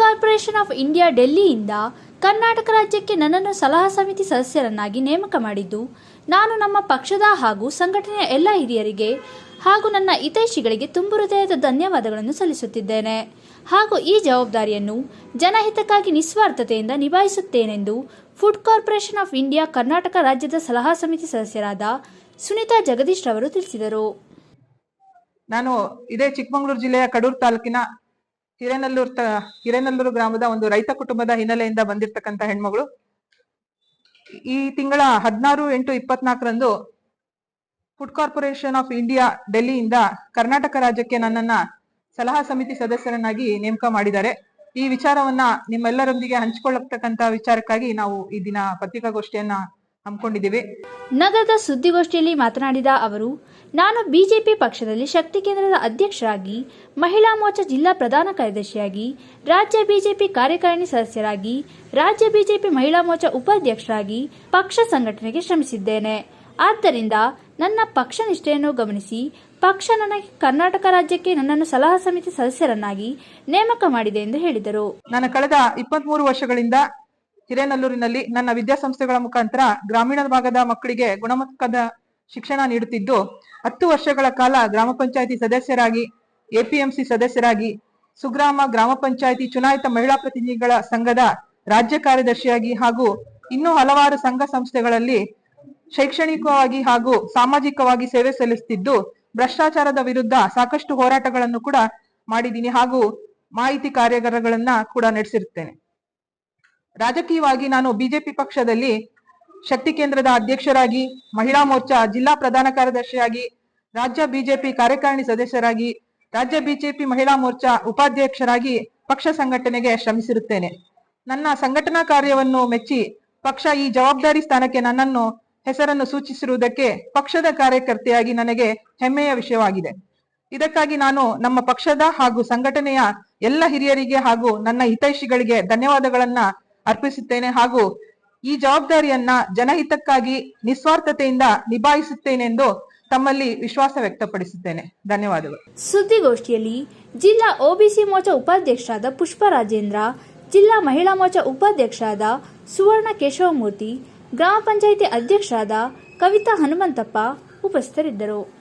Corporation of India ಡೆಲ್ಲಿಯಿಂದ ಕರ್ನಾಟಕ ರಾಜ್ಯಕ್ಕೆ ನನ್ನನ್ನು ಸಲಹಾ ಸಮಿತಿ ಸದಸ್ಯರನ್ನಾಗಿ ನೇಮಕ ಮಾಡಿದ್ದು, ನಾನು ನಮ್ಮ ಪಕ್ಷದ ಹಾಗೂ ಸಂಘಟನೆಯ ಎಲ್ಲ ಹಿರಿಯರಿಗೆ ಹಾಗೂ ನನ್ನ ಹಿತೈಷಿಗಳಿಗೆ ತುಂಬು ಹೃದಯದ ಧನ್ಯವಾದಗಳನ್ನು ಸಲ್ಲಿಸುತ್ತಿದ್ದೇನೆ. ಹಾಗೂ ಈ ಜವಾಬ್ದಾರಿಯನ್ನು ಜನಹಿತಕ್ಕಾಗಿ ನಿಸ್ವಾರ್ಥತೆಯಿಂದ ನಿಭಾಯಿಸುತ್ತೇನೆಂದು food corporation of India Karnataka ರಾಜ್ಯದ ಸಲಹಾ ಸಮಿತಿ ಸದಸ್ಯರಾದ ಸುನೀತಾ ಜಗದೀಶ್ ರವರು ತಿಳಿಸಿದರು. ನಾನು ಇದೇ ಚಿಕ್ಕಮಗಳೂರು ಜಿಲ್ಲೆಯ ಕಡೂರು ತಾಲೂಕಿನ ಹಿರೇನಲ್ಲೂರು ತ, ಹಿರೇನಲ್ಲೂರು ಗ್ರಾಮದ ಒಂದು ರೈತ ಕುಟುಂಬದ ಹಿನ್ನೆಲೆಯಿಂದ ಬಂದಿರತಕ್ಕಂತ ಹೆಣ್ಮಗಳು. ಈ ತಿಂಗಳ ಹದಿನಾರು ಎಂಟು ಇಪ್ಪತ್ನಾಲ್ಕರಂದು ಫುಡ್ ಕಾರ್ಪೊರೇಷನ್ ಆಫ್ ಇಂಡಿಯಾ ಡೆಲ್ಲಿಯಿಂದ ಕರ್ನಾಟಕ ರಾಜ್ಯಕ್ಕೆ ನನ್ನನ್ನ ಸಲಹಾ ಸಮಿತಿ ಸದಸ್ಯರನ್ನಾಗಿ ನೇಮಕ ಮಾಡಿದ್ದಾರೆ. ಈ ವಿಚಾರವನ್ನ ನಿಮ್ಮೆಲ್ಲರೊಂದಿಗೆ ಹಂಚಿಕೊಳ್ಳತಕ್ಕಂತ ವಿಚಾರಕ್ಕಾಗಿ ನಾವು ಈ ದಿನ ಪತ್ರಿಕಾಗೋಷ್ಠಿಯನ್ನ ಹಮ್ಮಿಕೊಂಡಿದ್ದೀವಿ. ನಗರದ ಸುದ್ದಿಗೋಷ್ಠಿಯಲ್ಲಿ ಮಾತನಾಡಿದ ಅವರು ನಾನು ಬಿಜೆಪಿ ಪಕ್ಷದಲ್ಲಿ ಶಕ್ತಿ ಕೇಂದ್ರದ ಅಧ್ಯಕ್ಷರಾಗಿ, ಮಹಿಳಾ ಮೋರ್ಚಾ ಜಿಲ್ಲಾ ಪ್ರಧಾನ ಕಾರ್ಯದರ್ಶಿಯಾಗಿ, ರಾಜ್ಯ ಬಿಜೆಪಿ ಕಾರ್ಯಕಾರಿಣಿ ಸದಸ್ಯರಾಗಿ, ರಾಜ್ಯ ಬಿಜೆಪಿ ಮಹಿಳಾ ಮೋರ್ಚಾ ಉಪಾಧ್ಯಕ್ಷರಾಗಿ ಪಕ್ಷ ಸಂಘಟನೆಗೆ ಶ್ರಮಿಸಿದ್ದೇನೆ. ಆದ್ದರಿಂದ ನನ್ನ ಪಕ್ಷ ನಿಷ್ಠೆಯನ್ನು ಗಮನಿಸಿ, ಪಕ್ಷ ನನಗೆ ಕರ್ನಾಟಕ ರಾಜ್ಯಕ್ಕೆ ನನ್ನನ್ನು ಸಲಹಾ ಸಮಿತಿ ಸದಸ್ಯರನ್ನಾಗಿ ನೇಮಕ ಮಾಡಿದೆ ಎಂದು ಹೇಳಿದರು. ನಾನು ಕಳೆದ ಇಪ್ಪತ್ಮೂರು ವರ್ಷಗಳಿಂದ ಹಿರೇನಲ್ಲೂರಿನಲ್ಲಿ ನನ್ನ ವಿದ್ಯಾಸಂಸ್ಥೆಗಳ ಮುಖಾಂತರ ಗ್ರಾಮೀಣ ಭಾಗದ ಮಕ್ಕಳಿಗೆ ಗುಣಮಟ್ಟದ ಶಿಕ್ಷಣ ನೀಡುತ್ತಿದ್ದು ಹತ್ತು ವರ್ಷಗಳ ಕಾಲ ಗ್ರಾಮ ಪಂಚಾಯತಿ ಸದಸ್ಯರಾಗಿ, ಎಪಿಎಂಸಿ ಸದಸ್ಯರಾಗಿ, ಸುಗ್ರಾಮ ಗ್ರಾಮ ಪಂಚಾಯತಿ ಚುನಾಯಿತ ಮಹಿಳಾ ಪ್ರತಿನಿಧಿಗಳ ಸಂಘದ ರಾಜ್ಯ ಕಾರ್ಯದರ್ಶಿಯಾಗಿ ಹಾಗೂ ಇನ್ನೂ ಹಲವಾರು ಸಂಘ ಸಂಸ್ಥೆಗಳಲ್ಲಿ ಶೈಕ್ಷಣಿಕವಾಗಿ ಹಾಗೂ ಸಾಮಾಜಿಕವಾಗಿ ಸೇವೆ ಸಲ್ಲಿಸುತ್ತಿದ್ದು, ಭ್ರಷ್ಟಾಚಾರದ ವಿರುದ್ಧ ಸಾಕಷ್ಟು ಹೋರಾಟಗಳನ್ನು ಕೂಡ ಮಾಡಿದ್ದೀನಿ ಹಾಗೂ ಮಾಹಿತಿ ಕಾರ್ಯಾಗಾರಗಳನ್ನ ಕೂಡ ನಡೆಸಿರುತ್ತೇನೆ. ರಾಜಕೀಯವಾಗಿ ನಾನು ಬಿಜೆಪಿ ಪಕ್ಷದಲ್ಲಿ ಶಕ್ತಿ ಕೇಂದ್ರದ ಅಧ್ಯಕ್ಷರಾಗಿ, ಮಹಿಳಾ ಮೋರ್ಚಾ ಜಿಲ್ಲಾ ಪ್ರಧಾನ ಕಾರ್ಯದರ್ಶಿಯಾಗಿ, ರಾಜ್ಯ ಬಿಜೆಪಿ ಕಾರ್ಯಕಾರಿಣಿ ಸದಸ್ಯರಾಗಿ, ರಾಜ್ಯ ಬಿಜೆಪಿ ಮಹಿಳಾ ಮೋರ್ಚಾ ಉಪಾಧ್ಯಕ್ಷರಾಗಿ ಪಕ್ಷ ಸಂಘಟನೆಗೆ ಶ್ರಮಿಸಿರುತ್ತೇನೆ. ನನ್ನ ಸಂಘಟನಾ ಕಾರ್ಯವನ್ನು ಮೆಚ್ಚಿ ಪಕ್ಷ ಈ ಜವಾಬ್ದಾರಿ ಸ್ಥಾನಕ್ಕೆ ನನ್ನನ್ನು ಹೆಸರನ್ನು ಸೂಚಿಸಿರುವುದಕ್ಕೆ ಪಕ್ಷದ ಕಾರ್ಯಕರ್ತೆಯಾಗಿ ನನಗೆ ಹೆಮ್ಮೆಯ ವಿಷಯವಾಗಿದೆ. ಇದಕ್ಕಾಗಿ ನಾನು ನಮ್ಮ ಪಕ್ಷದ ಹಾಗೂ ಸಂಘಟನೆಯ ಎಲ್ಲ ಹಿರಿಯರಿಗೆ ಹಾಗೂ ನನ್ನ ಹಿತೈಷಿಗಳಿಗೆ ಧನ್ಯವಾದಗಳನ್ನ ಅರ್ಪಿಸುತ್ತೇನೆ ಹಾಗೂ ಈ ಜವಾಬ್ದಾರಿಯನ್ನ ಜನಹಿತಕ್ಕಾಗಿ ನಿಸ್ವಾರ್ಥತೆಯಿಂದ ನಿಭಾಯಿಸುತ್ತೇನೆಂದು ತಮ್ಮಲ್ಲಿ ವಿಶ್ವಾಸ ವ್ಯಕ್ತಪಡಿಸುತ್ತೇನೆ. ಧನ್ಯವಾದಗಳು. ಸುದ್ದಿಗೋಷ್ಠಿಯಲ್ಲಿ ಜಿಲ್ಲಾ ಒಬಿಸಿ ಮೋರ್ಚಾ ಉಪಾಧ್ಯಕ್ಷರಾದ ಪುಷ್ಪ ರಾಜೇಂದ್ರ, ಜಿಲ್ಲಾ ಮಹಿಳಾ ಮೋರ್ಚಾ ಉಪಾಧ್ಯಕ್ಷರಾದ ಸುವರ್ಣ ಕೇಶವಮೂರ್ತಿ, ಗ್ರಾಮ ಪಂಚಾಯಿತಿ ಅಧ್ಯಕ್ಷರಾದ ಕವಿತಾ ಹನುಮಂತಪ್ಪ ಉಪಸ್ಥಿತರಿದ್ದರು.